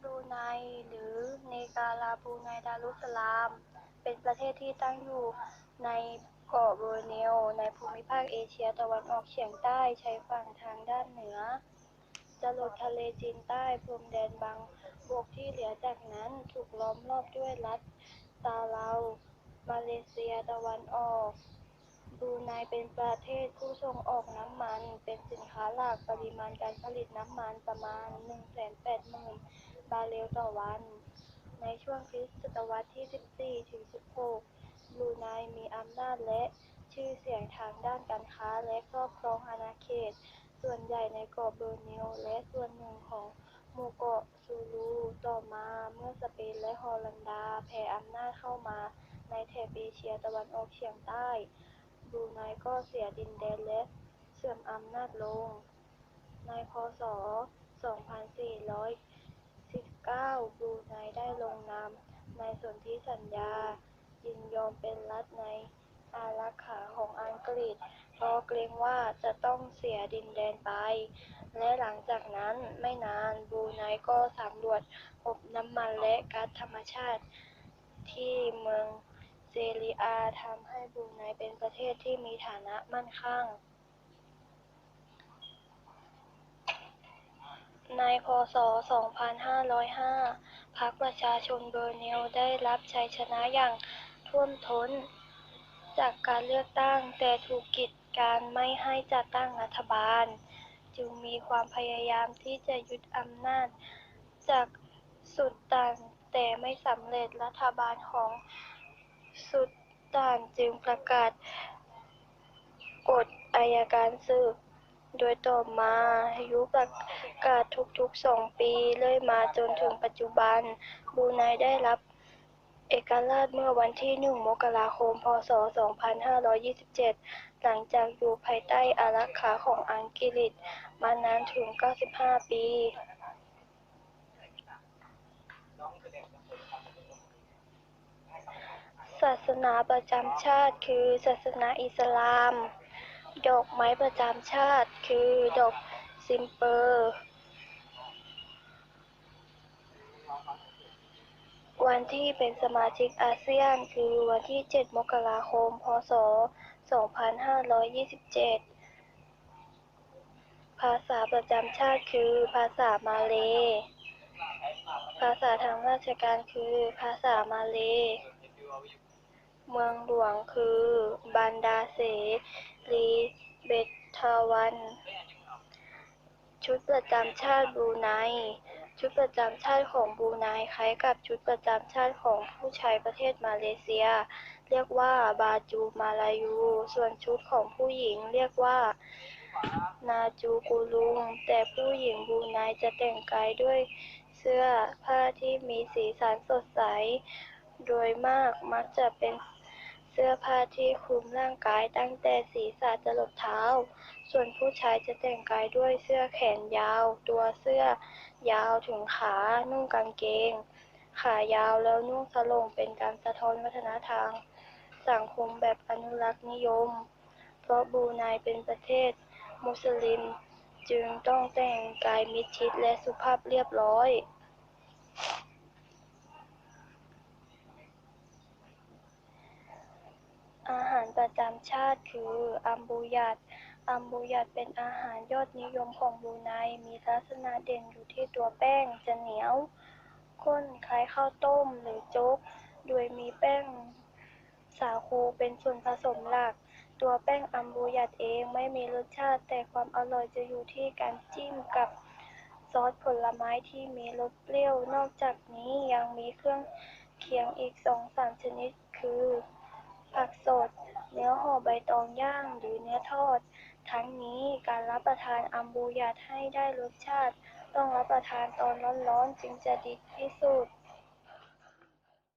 บรูไนหรือเนกาลาบรูไนดารุสลาม เป็นประเทศที่ตั้งอยู่ในเกาะโบอร์เนียวในภูมิภาคเอเชียตะวันออกเฉียงใต้ใชายฝั่งทางด้านเหนือจรดทะเลจีนใต้พรมแดนบางบวกที่เหลือจากนั้นถูกล้อมรอบด้วยรัฐซาเลามาเลเซียตะวันออกบรูไนเป็นประเทศผู้ส่งออกน้ำมัน เป็นสินค้าหลักปริมาณการผลิตน้ำมันประมาณ 180,000 บาเรลต่อวัน ในช่วงคริสตศตวรรษที่ 14 ถึง 16บรูไนมีอำนาจและชื่อเสียงทางด้านการค้าและครอบครองอาณาเขต ส่วนใหญ่ในเกาะเบอร์เนียวและส่วนหนึ่งของหมู่เกาะซูลูต่อมาเมื่อสเปนและฮอลันดาแผ่อำนาจเข้ามาในแถบเอเชียตะวันออกเฉียงใต้บรูไนก็เสียดินแดนและเสื่อมอำนาจลง ในพ.ศ. 2419บรูไนได้ลงนามในสนธิสัญญา ยินยอมเป็นรัฐในอารักขาของอังกฤษ เพราะเกรงว่าจะต้องเสียดินแดนไป และหลังจากนั้นไม่นานบรูไนก็สำรวจพบน้ำมันและก๊าซธรรมชาติ ที่เมืองเซลีอาทำให้บรูไนเป็นประเทศที่มีฐานะมั่นคั่ง ในพ.ศ.2505 พรรคประชาชนเบอร์เนียวได้รับชัยชนะอย่างท่วมท้น จากการเลือกตั้งแต่ถูกกีดกันไม่ให้จัดตั้งรัฐบาล จึงมีความพยายามที่จะยึดอำนาจ จากสุลต่านแต่ไม่สำเร็จรัฐบาลของสุลต่านจึงประกาศกฎอัยการศึก โดยต่อมายุประกาศทุกๆสองปีเรื่อยมาจนถึงปัจจุบันบรูไนได้รับเอกราชเมื่อวันที่ 1 มกราคม พ.ศ.2527 หลังจากอยู่ภายใต้อารักขาของอังกฤษมานานถึง 95 ปี ศาสนาประจำชาติคือศาสนาอิสลาม ดอกไม้ประจำชาติคือดอกซิมเปอร์ วันที่เป็นสมาชิกอาเซียนคือวันที่ 7 มกราคม พ.ศ.2527 ภาษาประจำชาติคือภาษามาเล ภาษาทางราชการคือภาษามาเล เมืองหลวงคือบันดาเส รีเบทาวัน ชุดประจำชาติบรูไน ชุดประจำชาติของบรูไนคล้ายกับชุดประจำชาติของผู้ใช้ประเทศมาเลเซีย เรียกว่าบาจูมาลายู ส่วนชุดของผู้หญิงเรียกว่านาจูกูลุง แต่ผู้หญิงบรูไนจะแต่งกายด้วยเสื้อผ้าที่มีสีสันสดใส โดยมากมักจะเป็น เสื้อผ้าที่คลุมร่างกายตั้งแต่ศีรษะจรดเท้า ส่วนผู้ชายจะแต่งกายด้วยเสื้อแขนยาว ตัวเสื้อยาวถึงขา นุ่งกางเกง ขายาวแล้วนุ่งสลงเป็นการสะท้อนวัฒนธรรมสังคมแบบอนุรักษ์นิยม เพราะบูไนเป็นประเทศ มุสลิม จึงต้องแต่งกายมิดชิดและสุภาพเรียบร้อย อาหาร ประจำชาติคืออัมบูยัตอัมบูยัตเป็นอาหารยอดนิยมของบูไน มีลักษณะเด่นอยู่ที่ตัวแป้งจะเหนียวข้นคล้ายข้าวต้มหรือโจ๊ก โดยมีแป้งสาคูเป็นส่วนผสมหลัก ตัวแป้งอัมบูยัตเองไม่มีรสชาติ แต่ความอร่อยจะอยู่ที่การจิ้มกับซอสผลไม้ที่มีรสเปรี้ยว นอกจากนี้ยังมีเครื่องเคียงอีก2-3ชนิดคือ ผักสด เนื้อห่อใบตองย่างหรือเนื้อทอด ทั้งนี้การรับประทานอัมบูยัตให้ได้รสชาติ ต้องรับประทานตอนร้อนๆจึงจะดีที่สุด